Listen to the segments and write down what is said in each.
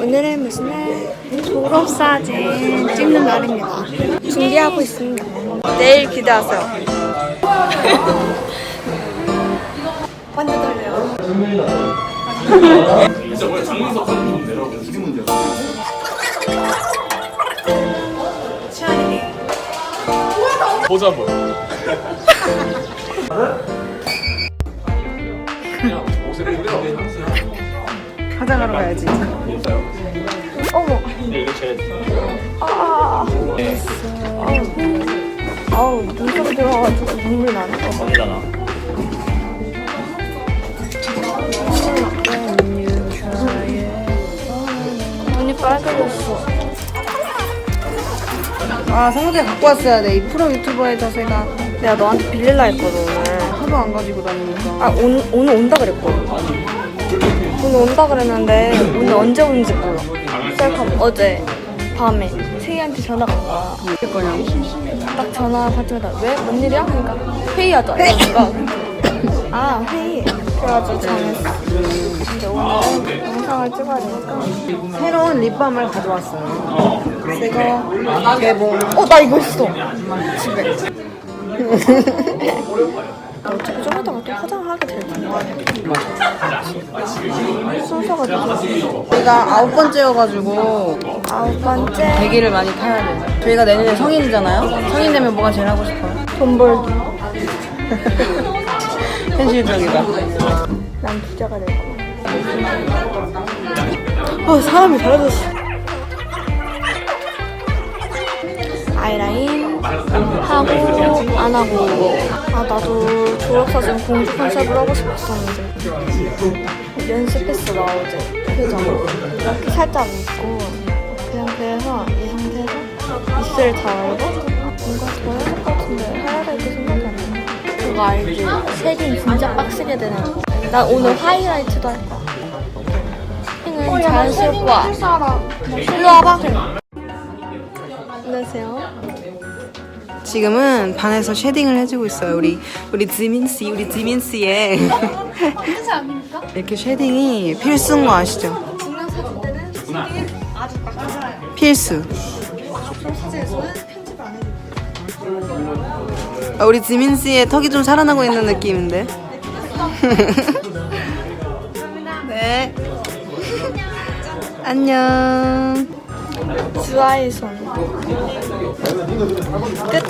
오늘은 무슨 날? 졸업사진 찍는 날입니다. 준비하고 있습니다. 내일 기대하세요. 완전 떨려요. 치안이 보자 뭐. 화장하러 가야지. 아우 눈썹이 들어가지고 눈물 나네. 아니잖아. 눈이 빨개졌어. 아, 성대 갖고 왔어야 돼. 이 프로 유튜버의 자세가. 내가 너한테 빌릴라 했거든 오늘. 하도 안 가지고 다니니까. 아 오늘 오늘 온다 그랬거든. 오늘 온다 그랬는데 오늘 언제 오는지 몰라. 셀카 어제 밤에 세희한테 전화가 온 거야. 어떻게 거냐고. 딱 전화 때마다 왜? 뭔 일이야? 그러니까 회의하자. 이러니까 아 회의. 그래가지고 정했어. 근데 오늘 영상을 찍어야 되니까. 새로운 립밤을 가져왔어요. 새거 개봉. 어나 이거 있어. 집에. 어차피 좀 이따가 또 화장을 하게 될 텐데. 순서가 늦었어. 저희가 아홉 번째여가지고 아홉 번째 대기를 많이 타야 돼. 저희가 내년에 성인이잖아요. 성인 되면 뭐가 제일 하고 싶어요? 돈 벌기. 현실적이다. 난 부자가 될 거야. 어, 사람이 달라졌어. 아이라인 하고 안 하고 아 나도 졸업사진 공주 컨셉을 하고 싶었었는데 연습했어 나 어제 표정 이렇게 살짝 웃고 그냥 그래서 이 상태에서 입술 달고 뭔가 더 해야 될 것 같은데 해야 될게 생각이 안 나. 그거 알지? 쉐딩 진짜 빡세게 되는 거. 나 오늘 하이라이트도 할 거야. 쉐딩은 자연스럽고 와. 일로 와봐. 안녕하세요. 지금은 반에서 쉐딩을 해주고 있어요. 우리 우리 지민 씨, 우리 지민 씨의 뜻이 아닙니까? 이렇게 쉐딩이 필수인 거 아시죠? 때는 아주. 필수. 졸업사진에서는 편집 안 해줘. 아, 우리 지민 씨의 턱이 좀 살아나고 있는 느낌인데. 네. 안녕. 주아의 손. 끝.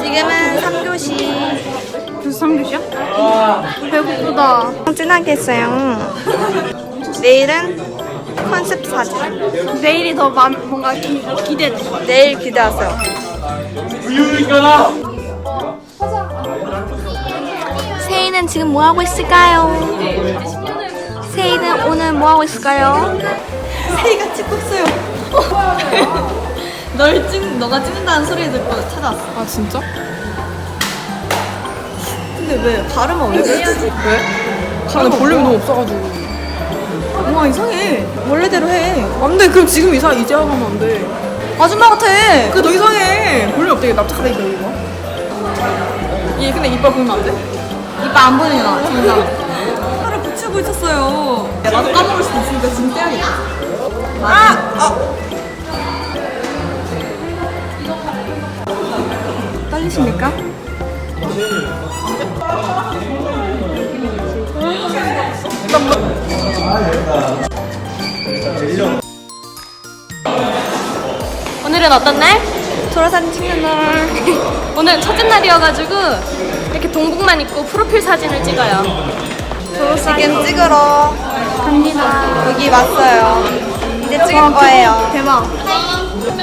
지금은 3교시. 벌써 3교시야? 배고프다. 진하게 했어요. 내일은 컨셉 사진. 내일이 더 마, 뭔가 기, 기대돼. 내일 기대하세요. 세이는 지금 뭐 하고 있을까요? 세이는 오늘 뭐 하고 있을까요? 세이가 찍고 있어요. 널 찍, 너가 찍는다는 소리 듣고 찾아왔어. 아 진짜? 근데 왜 발음은 왜 그러지? 왜? 가는 볼륨이 너무 없어가지고. 와 이상해. 원래대로 해. 안 돼. 그럼 지금 이상 이제 하면 안 돼. 아줌마 같아. 그너 이상해. 볼륨 없대. 납작하다 이거 이거. 얘 근데 이빨 보이면 안 돼? 이빨 안 보이나 정상. 살을 붙이고 있었어요. 야, 나도 까먹을 수도 있으니까 지금 떼야겠다. 아! 떨리십니까? 오늘은 어떤 날? 졸업사진 찍는 날. 오늘 첫째 날이어가지고 이렇게 동복만 입고 프로필 사진을 찍어요. 졸업사진 찍으러 갑니다. 여기 왔어요. 이제 찍을 거예요. 대박.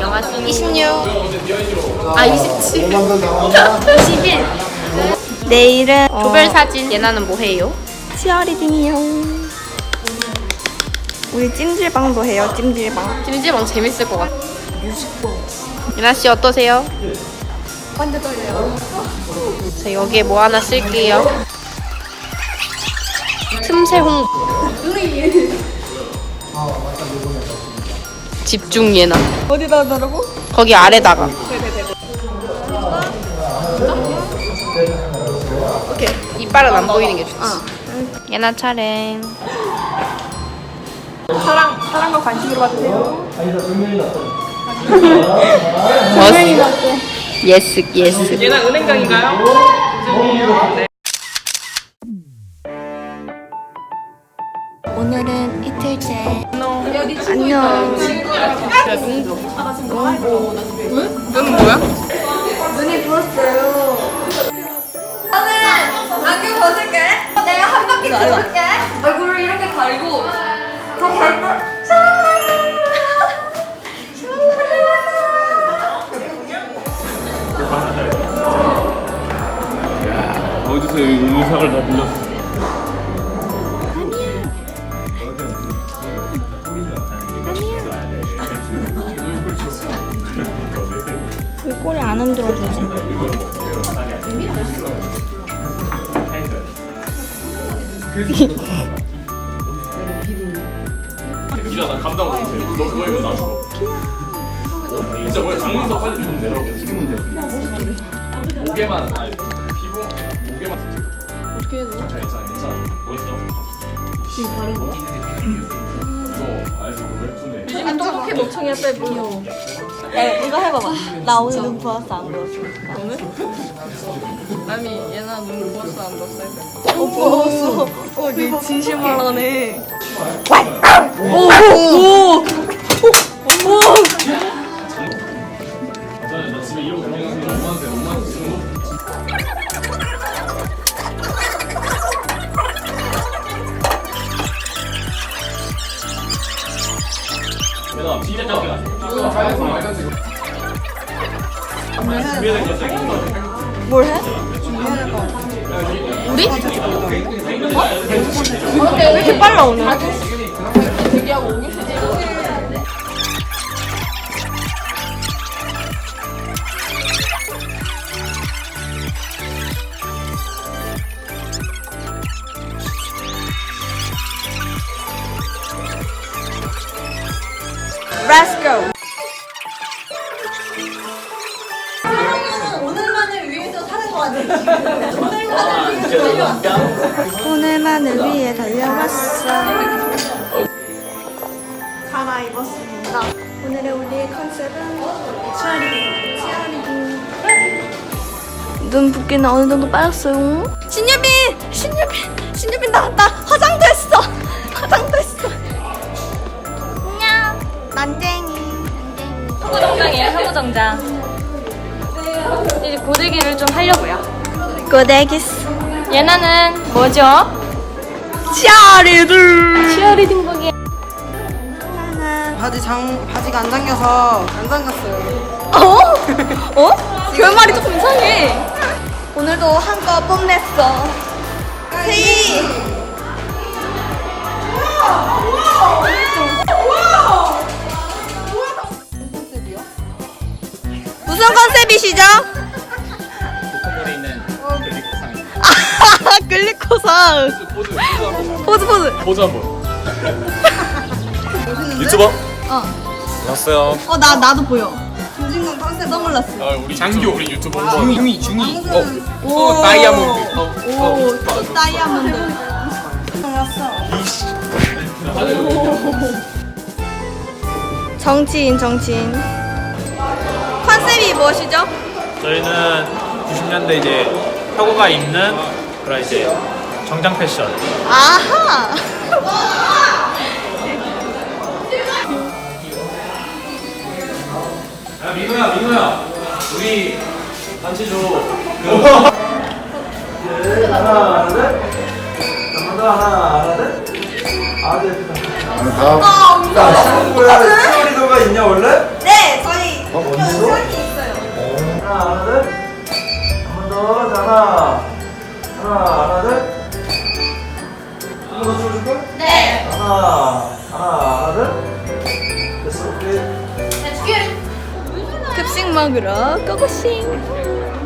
영화순 26. 아 27. 21. 내일은 조별 사진. 예나는 뭐 해요? 치어리딩이요. 우리 찜질방도 해요. 찜질방. 찜질방 재밌을 것 같아. 예나 씨 어떠세요? 완전 떨려요. 저 여기에 뭐 하나 쓸게요. 틈새 홍. 집중 예나. 어디다 하라고? 거기 아래다가. 오케이. 이빨은 안 보이는 게 좋지. 예나 차례. 사랑 사랑과 관심으로 봐주세요. 예스 예스. 얘는 은행장인가요? 네. 오늘은 이틀째. 안녕. 안녕. 눈은 뭐야? 눈이 부었어요. 나는 안경 벗을게. 내가 한 바퀴 돌게. 얼굴을 이렇게 가리고 더 밟고. 어디서 이 의상을 다 빌렸어? 흔들어 주지? 이자 나 감당 못해. 너 그거 이거 나 줘. 진짜 뭐야 장문서 빨리 좀 내라고. 목에만 아니 피부 목에만. 어떻게 해도? 괜찮아 괜찮아. 멋있어. 지금 다른 거? 이 그 웹툰에. 안쪽에 목청이야 빼고. 야, 이거 해봐봐. 나 오늘 눈 부었어 안 부었어? 아니 얘나 눈 부었어 안 부었어? 어 부었어. 어, 네 진심 말하네. 맞아 왜 이렇게 빨라 오늘? Let's go. 오늘만을 위해 달려왔어. 갈아입었습니다. 오늘의 우리의 컨셉은 치아리딩. 치아리딩. 눈 붓기는 어느 정도 빠졌어요. 신유빈! 신유빈! 신유빈 나왔다! 화장도 했어! 화장도 했어! 안녕! 난쟁이. 정장이에요 혐오정장. 이제 고데기를 좀 하려고요. 고데기스. 예나는 뭐죠? 치아리딩! 치어리딩복이. 바지 장 바지가 안 잠겨서 안 잠갔어요. 어? 어? 결말이 조금 이상해. 오늘도 한껏 뽐냈어. 세이. 포즈 포즈 한번. 포즈 포즈. 포즈 한번. 유튜버? 어. 안녕하세요. 어, 나 나도 보여. 김진건 컨셉 선글라스. 아, 우리 장교 우리 유튜버 한번. 중이 중이 어, 오, 또 다이아몬드 어, 어. 오, 또 다이아몬드. 정치인, 정치인. 컨셉이 무엇이죠? 저희는 90년대 이제 혁오가 입는 그런 이제 정장 패션. 아하. 야 민호야 민호야. 우리 같이 줘. 치어리더가 있냐 원래? 하나 하나 하나 둘. 됐어 오케이. 급식 먹으러 고고싱.